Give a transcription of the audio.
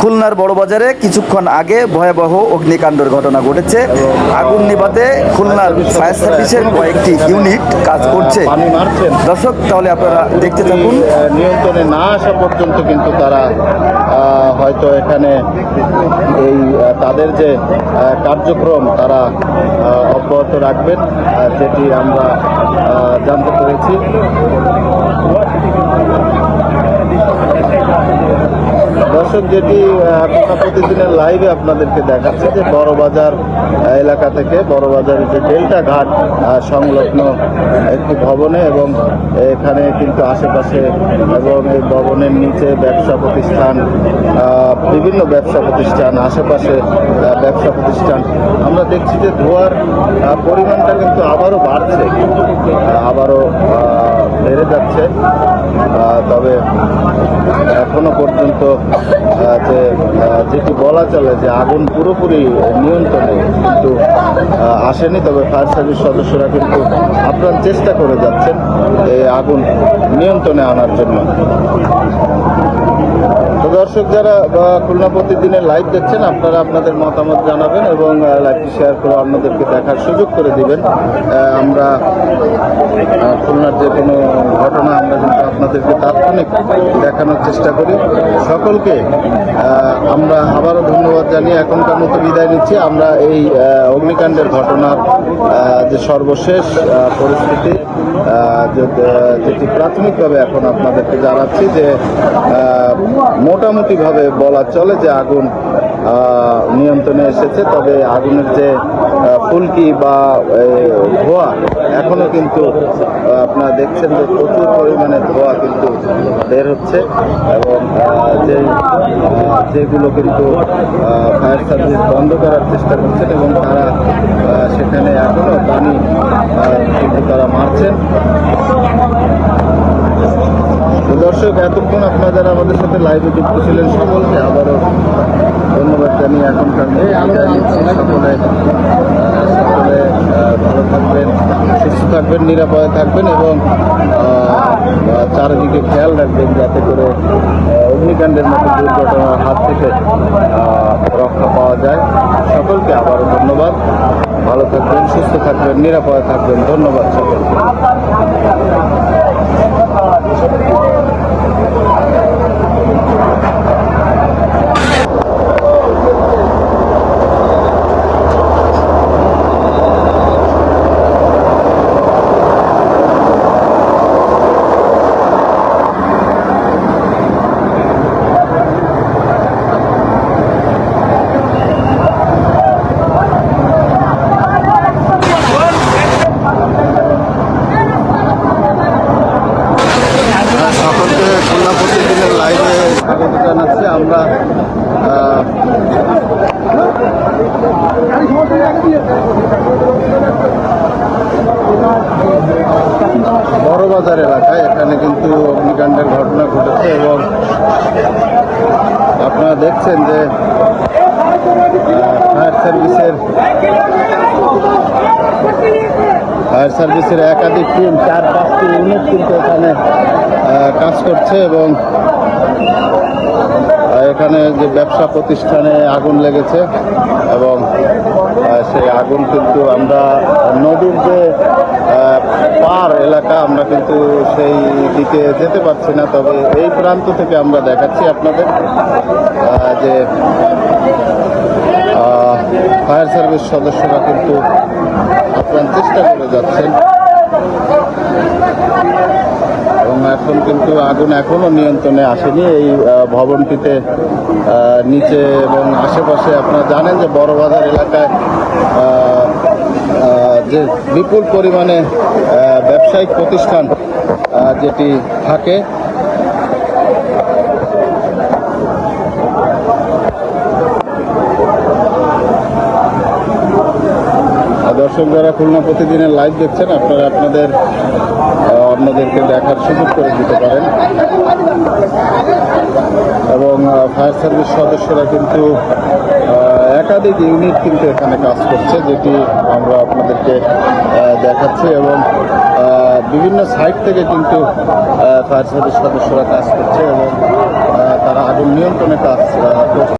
খুলনার বড়বাজারে কিছুক্ষণ আগে ভয়াবহ অগ্নিকাণ্ডের ঘটনা ঘটেছে। আগুন নিভাতে খুলনার ফায়ার সার্ভিসের কয়েকটি ইউনিট কাজ করছে। দর্শক, তাহলে আপনারা দেখতে থাকুন। নিয়ন্ত্রণে না আসা পর্যন্ত কিন্তু তারা হয়তো এখানে এই তাদের যে কার্যক্রম তারা অব্যাহত রাখবেন যেটি আমরা জানতে পেরেছি। দর্শক যেটি প্রতিদিনের লাইভে আপনাদেরকে দেখাচ্ছে যে বড়বাজার এলাকা থেকে বড়বাজারের যে ডেল্টা ঘাট সংলগ্ন একটি ভবনে এবং এখানে কিন্তু আশেপাশে এবং এই ভবনের নিচে ব্যবসা প্রতিষ্ঠান বিভিন্ন ব্যবসা প্রতিষ্ঠান, আশেপাশে ব্যবসা প্রতিষ্ঠান। আমরা দেখছি যে ধোঁয়ার পরিমাণটা কিন্তু আবারও বাড়ছে, আবারও বেড়ে যাচ্ছে। তবে এখনও পর্যন্ত যে যেটি বলা চলে যে আগুন পুরোপুরি নিয়ন্ত্রণে কিন্তু আসেনি, তবে ফায়ার সার্ভিস সদস্যরা কিন্তু আপ্রাণ চেষ্টা করে যাচ্ছেন এই আগুন নিয়ন্ত্রণে আনার জন্য। তো দর্শক যারা খুলনা প্রতিদিনের লাইভ দেখছেন, আপনারা আপনাদের মতামত জানাবেন এবং লাইভটি শেয়ার করে অন্যদেরকে দেখার সুযোগ করে দিবেন। আমরা খুলনার যে কোনো ঘটনা আমরা কিন্তু আপনাদেরকে তাৎক্ষণিক দেখানোর চেষ্টা করি। সকলকে আমরা আবারও ধন্যবাদ জানিয়ে এখনকার মতো বিদায় নিচ্ছি। আমরা এই অগ্নিকাণ্ডের ঘটনার যে সর্বশেষ পরিস্থিতি যেটি প্রাথমিকভাবে এখন আপনাদেরকে জানাচ্ছি যে মোটামুটিভাবে বলা চলে যে আগুন নিয়ন্ত্রণে এসেছে। তবে আগুনের যে ফুলকি বা ধোঁয়া, এখনও কিন্তু আপনারা দেখছেন যে প্রচুর পরিমাণে ধোঁয়া কিন্তু বের হচ্ছে এবং যে, যেগুলো কিন্তু ফায়ার সার্ভিস বন্ধ করার চেষ্টা করছেন এবং তারা সেখানে এখনও পানি কিন্তু তারা মারছেন। দর্শক, এতক্ষণ আপনারা আমাদের সাথে লাইভে যুক্ত ছিলেন সকলকে আবারও ধন্যবাদ জানিয়ে এখনকার সকলে সকলে ভালো থাকবেন, সুস্থ থাকবেন, নিরাপদে থাকবেন এবং চারিদিকে খেয়াল রাখবেন যাতে করে অগ্নিকাণ্ডের মতো দুর্ঘটনার হাত থেকে রক্ষা পাওয়া যায়। সকলকে আবারও ধন্যবাদ। ভালো থাকবেন, সুস্থ থাকবেন, নিরাপদে থাকবেন। ধন্যবাদ সকলকে খুলনা প্রতিদিনের লাইভে স্বাগত জানাচ্ছি আমরা আহ, বড়বাজার এলাকায় এখানে কিন্তু অগ্নিকাণ্ডের ঘটনা ঘটেছে এবং আপনারা দেখছেন যে ফায়ার সার্ভিসের ফায়ার সার্ভিসের একাধিক টিম, চার পাঁচটি ইউনিট কিন্তু এখানে কাজ করছে এবং এখানে যে ব্যবসা প্রতিষ্ঠানে আগুন লেগেছে এবং সেই আগুন কিন্তু আমরা, নদীর যে পার এলাকা আমরা কিন্তু সেই দিকে যেতে পারছি না, তবে এই প্রান্ত থেকে আমরা দেখাচ্ছি আপনাদের যে ফায়ার সার্ভিস সদস্যরা কিন্তু আপ্রাণ চেষ্টা করে যাচ্ছেন। এবং এখন কিন্তু আগুন এখনও নিয়ন্ত্রণে আসেনি। এই ভবনটিতে নিচে এবং আশেপাশে আপনারা জানেন যে বড়বাজার এলাকায় যে বিপুল পরিমাণে ব্যবসায়িক প্রতিষ্ঠান যেটি থাকে দর্শক যারা খুলনা প্রতিদিনের লাইভ দেখছেন আপনারা আপনাদের আহ, অন্যদেরকে দেখার সুযোগ করে দিতে পারেন। এবং ফায়ার সার্ভিস সদস্যরা কিন্তু একাধিক ইউনিট কিন্তু এখানে কাজ করছে যেটি আমরা আপনাদেরকে দেখাচ্ছি এবং বিভিন্ন সাইট থেকে কিন্তু ফায়ার সার্ভিস সদস্যরা কাজ করছে এবং তারা আগুন নিয়ন্ত্রণে কাজ করছে।